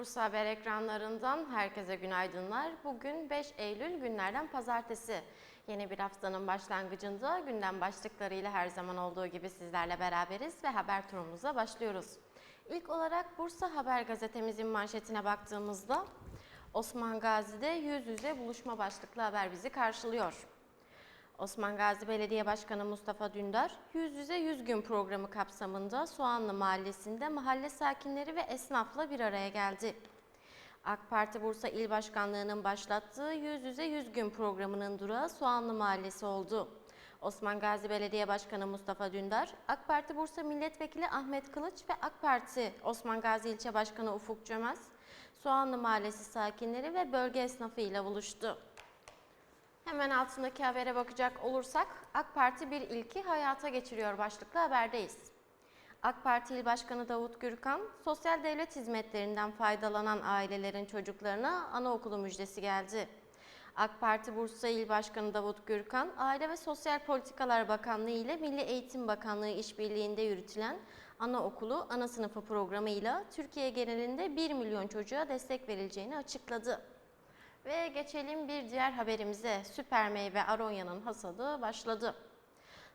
Bursa Haber ekranlarından herkese günaydınlar. Bugün 5 Eylül günlerden pazartesi. Yeni bir haftanın başlangıcında gündem başlıklarıyla her zaman olduğu gibi sizlerle beraberiz ve haber turumuza başlıyoruz. İlk olarak Bursa Haber gazetemizin manşetine baktığımızda Osman Gazi'de yüz yüze buluşma başlıklı haber bizi karşılıyor. Osman Gazi Belediye Başkanı Mustafa Dündar, Yüz Yüze 100 Gün programı kapsamında Soğanlı Mahallesi'nde mahalle sakinleri ve esnafla bir araya geldi. AK Parti Bursa İl Başkanlığı'nın başlattığı Yüz Yüze 100 Gün programının durağı Soğanlı Mahallesi oldu. Osman Gazi Belediye Başkanı Mustafa Dündar, AK Parti Bursa Milletvekili Ahmet Kılıç ve AK Parti Osman Gazi İlçe Başkanı Ufuk Çömez, Soğanlı Mahallesi sakinleri ve bölge esnafı ile buluştu. Hemen altındaki habere bakacak olursak AK Parti bir ilki hayata geçiriyor başlıklı haberdeyiz. AK Parti İl Başkanı Davut Gürkan, sosyal devlet hizmetlerinden faydalanan ailelerin çocuklarına anaokulu müjdesi geldi. AK Parti Bursa İl Başkanı Davut Gürkan, Aile ve Sosyal Politikalar Bakanlığı ile Milli Eğitim Bakanlığı işbirliğinde yürütülen anaokulu ana sınıfı programıyla Türkiye genelinde 1 milyon çocuğa destek verileceğini açıkladı. Ve geçelim bir diğer haberimize. Süper meyve Aronya'nın hasadı başladı.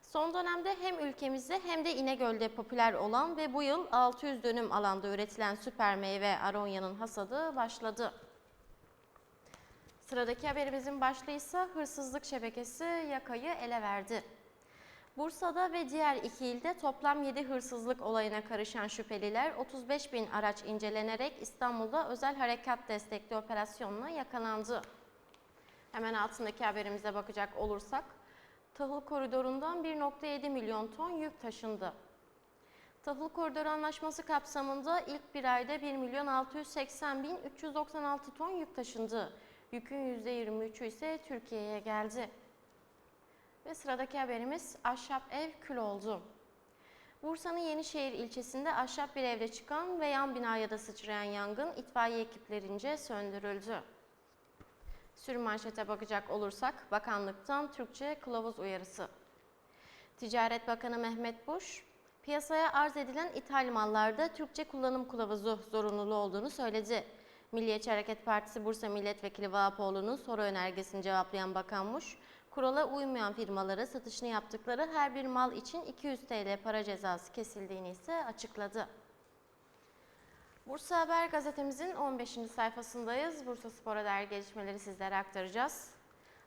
Son dönemde hem ülkemizde hem de İnegöl'de popüler olan ve bu yıl 600 dönüm alanda üretilen süper meyve Aronya'nın hasadı başladı. Sıradaki haberimizin başlığı ise hırsızlık şebekesi yakayı ele verdi. Bursa'da ve diğer iki ilde toplam 7 hırsızlık olayına karışan şüpheliler 35 bin araç incelenerek İstanbul'da özel harekat destekli operasyonla yakalandı. Hemen altındaki haberimize bakacak olursak, tahıl koridorundan 1.7 milyon ton yük taşındı. Tahıl koridoru anlaşması kapsamında ilk bir ayda 1 milyon 680 bin 396 ton yük taşındı. Yükün %23'ü ise Türkiye'ye geldi. Sıradaki haberimiz ahşap ev kül oldu. Bursa'nın Yenişehir ilçesinde ahşap bir evde çıkan ve yan binaya da sıçrayan yangın itfaiye ekiplerince söndürüldü. Sürü manşete bakacak olursak bakanlıktan Türkçe kılavuz uyarısı. Ticaret Bakanı Mehmet Buş, piyasaya arz edilen ithal mallarda Türkçe kullanım kılavuzu zorunluluğu olduğunu söyledi. Milliyetçi Hareket Partisi Bursa Milletvekili Vahapoğlu'nun soru önergesini cevaplayan Bakan Muş, kurala uymayan firmalara satışını yaptıkları her bir mal için 200 TL para cezası kesildiğini ise açıkladı. Bursa Haber gazetemizin 15. sayfasındayız. Bursa Spor'a dair gelişmeleri sizlere aktaracağız.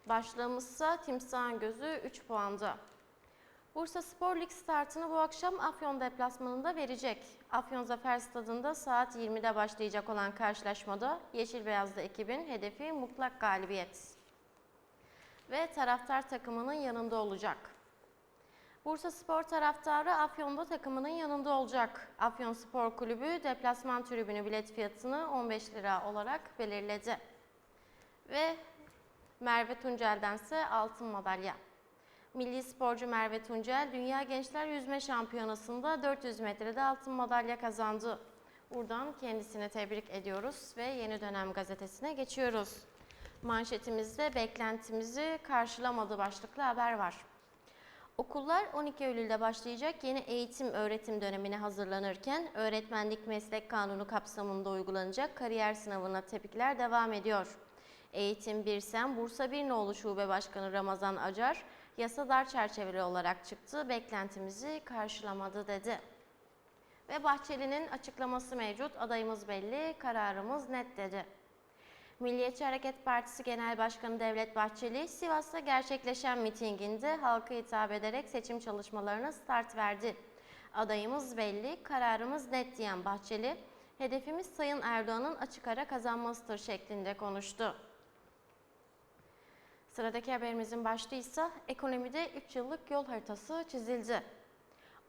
Başlığımız ise Timsah'ın gözü 3 puanda. Bursa Spor Lig startını bu akşam Afyon deplasmanında verecek. Afyon Zafer Stadında saat 20'de başlayacak olan karşılaşmada Yeşil Beyazlı ekibin hedefi mutlak galibiyet. Ve taraftar takımının yanında olacak. Bursa Spor taraftarı Afyon'da takımının yanında olacak. Afyon Spor Kulübü deplasman tribünü bilet fiyatını 15 lira olarak belirledi. Ve Merve Tuncel'dense altın madalya. Milli sporcu Merve Tuncel, Dünya Gençler Yüzme Şampiyonası'nda 400 metrede altın madalya kazandı. Buradan kendisine tebrik ediyoruz ve yeni dönem gazetesine geçiyoruz. Manşetimizde beklentimizi karşılamadı başlıklı haber var. Okullar 12 Eylül'de başlayacak yeni eğitim öğretim dönemine hazırlanırken öğretmenlik meslek kanunu kapsamında uygulanacak kariyer sınavına tepkiler devam ediyor. Eğitim Birsem Bursa Birnoğlu Şube Başkanı Ramazan Acar, yasa dar çerçeveli olarak çıktı, beklentimizi karşılamadı dedi. Ve Bahçeli'nin açıklaması mevcut, adayımız belli, kararımız net dedi. Milliyetçi Hareket Partisi Genel Başkanı Devlet Bahçeli, Sivas'ta gerçekleşen mitinginde halka hitap ederek seçim çalışmalarına start verdi. Adayımız belli, kararımız net diyen Bahçeli, hedefimiz Sayın Erdoğan'ın açık ara kazanmasıdır şeklinde konuştu. Sıradaki haberimizin başlığı ise ekonomide 3 yıllık yol haritası çizildi.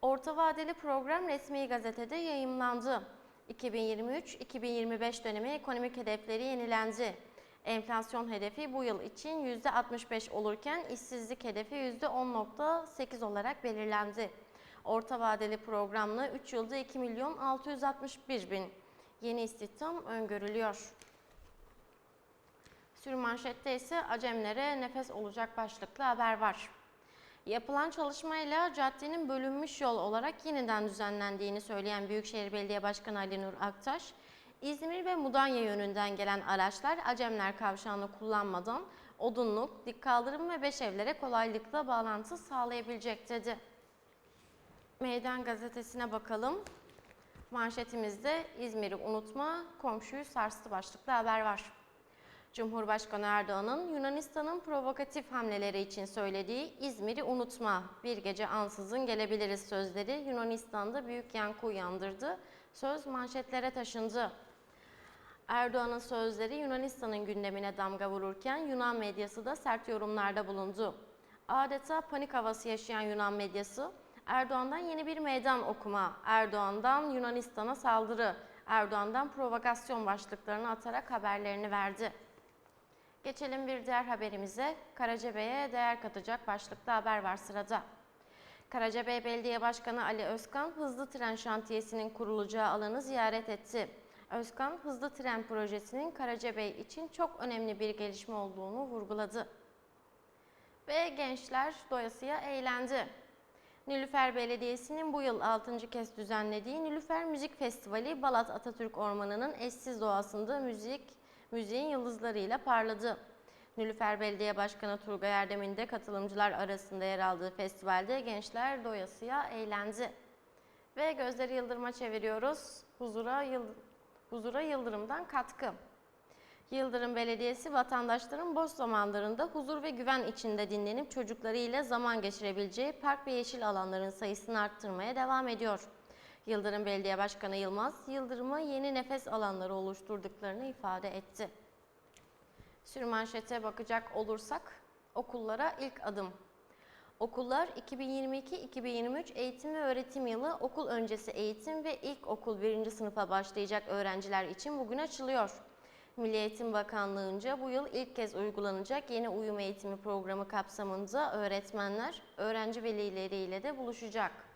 Orta vadeli program resmi gazetede yayımlandı. 2023-2025 dönemi ekonomik hedefleri yenilendi. Enflasyon hedefi bu yıl için %65 olurken işsizlik hedefi %10.8 olarak belirlendi. Orta vadeli programla 3 yılda 2 milyon 661 bin yeni istihdam öngörülüyor. Sürmanşette ise Acemlere nefes olacak başlıklı haber var. Yapılan çalışmayla caddenin bölünmüş yol olarak yeniden düzenlendiğini söyleyen Büyükşehir Belediye Başkanı Ali Nur Aktaş, İzmir ve Mudanya yönünden gelen araçlar Acemler Kavşağı'nı kullanmadan Odunluk, Dik Kaldırım ve Beşevlere kolaylıkla bağlantı sağlayabilecek dedi. Meydan gazetesine bakalım. Manşetimizde İzmir'i unutma, komşuyu sarstı başlıklı haber var. Cumhurbaşkanı Erdoğan'ın Yunanistan'ın provokatif hamleleri için söylediği İzmir'i unutma, bir gece ansızın gelebiliriz sözleri Yunanistan'da büyük yankı uyandırdı. Söz manşetlere taşındı. Erdoğan'ın sözleri Yunanistan'ın gündemine damga vururken Yunan medyası da sert yorumlarda bulundu. Adeta panik havası yaşayan Yunan medyası, Erdoğan'dan yeni bir meydan okuma, Erdoğan'dan Yunanistan'a saldırı, Erdoğan'dan provokasyon başlıklarını atarak haberlerini verdi. Geçelim bir diğer haberimize. Karacabey'e değer katacak başlıklı haber var sırada. Karacabey Belediye Başkanı Ali Özkan hızlı tren şantiyesinin kurulacağı alanı ziyaret etti. Özkan hızlı tren projesinin Karacabey için çok önemli bir gelişme olduğunu vurguladı. Ve gençler doyasıya eğlendi. Nilüfer Belediyesi'nin bu yıl 6. kez düzenlediği Nilüfer Müzik Festivali Balat Atatürk Ormanı'nın eşsiz doğasında müzik, müziğin yıldızlarıyla parladı. Nilüfer Belediye Başkanı Turgay Erdem'in de katılımcılar arasında yer aldığı festivalde gençler doyasıya eğlendi. Ve gözleri yıldırıma çeviriyoruz. Huzura, yıl, huzura yıldırımdan katkı. Yıldırım Belediyesi vatandaşların boş zamanlarında huzur ve güven içinde dinlenip çocuklarıyla zaman geçirebileceği park ve yeşil alanların sayısını arttırmaya devam ediyor. Yıldırım Belediye Başkanı Yılmaz, Yıldırım'a yeni nefes alanları oluşturduklarını ifade etti. Sürmanşete bakacak olursak, okullara ilk adım. Okullar 2022-2023 eğitim ve öğretim yılı okul öncesi eğitim ve ilk okul 1. sınıfa başlayacak öğrenciler için bugün açılıyor. Milli Eğitim Bakanlığı'nca bu yıl ilk kez uygulanacak yeni uyum eğitimi programı kapsamında öğretmenler, öğrenci velileriyle de buluşacak.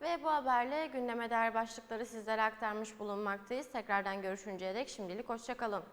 Ve bu haberle gündeme değer başlıkları sizlere aktarmış bulunmaktayız. Tekrardan görüşünceye dek şimdilik hoşçakalın.